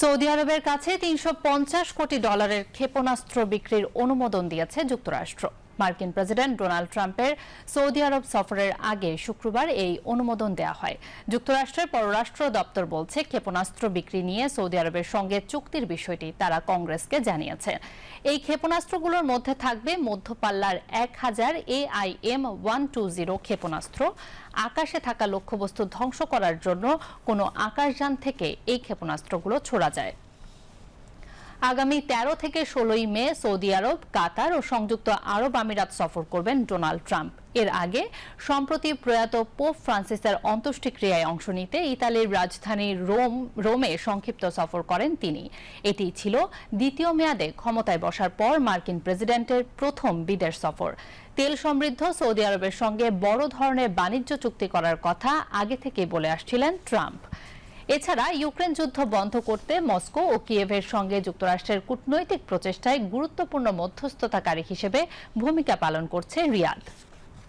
Saudi আরবের কাছে তিনশো পঞ্চাশ কোটি ডলারের ক্ষেপণাস্ত্র বিক্রির অনুমোদন দিয়েছে যুক্তরাষ্ট্র। মার্কিন প্রেসিডেন্ট ডোনাল্ড ট্রাম্পের সৌদি আরব সফরের আগে শুক্রবার এই অনুমোদন দেওয়া হয়। যুক্তরাষ্ট্রের পররাষ্ট্র দপ্তর বলছে, ক্ষেপণাস্ত্র বিক্রি নিয়ে সৌদি আরবের সঙ্গে চুক্তির বিষয়টি তারা কংগ্রেসকে জানিয়েছে। এই ক্ষেপণাস্ত্রগুলোর মধ্যে থাকবে মধ্যপাল্লার এক হাজার এআইএম ওয়ান টু জিরো ক্ষেপণাস্ত্র। আকাশে থাকা লক্ষ্যবস্তু ধ্বংস করার জন্য কোনো আকাশযান থেকে এই ক্ষেপণাস্ত্রগুলো ছোড়া যায়। আগামী ১৩ থেকে ষোলোই মে সৌদি আরব, কাতার ও সংযুক্ত আরব আমিরাত সফর করবেন ডোনাল্ড ট্রাম্প। এর আগে, সম্প্রতি প্রয়াত পোপ ফ্রান্সিসের অন্ত্যেষ্টিক্রিয়ায় অংশ নিতে ইতালির রাজধানী রোম, রোমে সংক্ষিপ্ত সফর করেন তিনি। এটি ছিল দ্বিতীয় মেয়াদে ক্ষমতায় বসার পর মার্কিন প্রেসিডেন্টের প্রথম বিদেশ সফর। তেল সমৃদ্ধ সৌদি আরবের সঙ্গে বড় ধরনের বাণিজ্য চুক্তি করার কথা আগে থেকে বলে আসছিলেন ট্রাম্প। এছাড়া ইউক্রেন যুদ্ধ বন্ধ করতে মস্কো ও কিয়েভের সঙ্গে যুক্তরাষ্ট্রের কূটনৈতিক প্রচেষ্টায় গুরুত্বপূর্ণ মধ্যস্থতাকারী হিসেবে ভূমিকা পালন করছে রিয়াদ।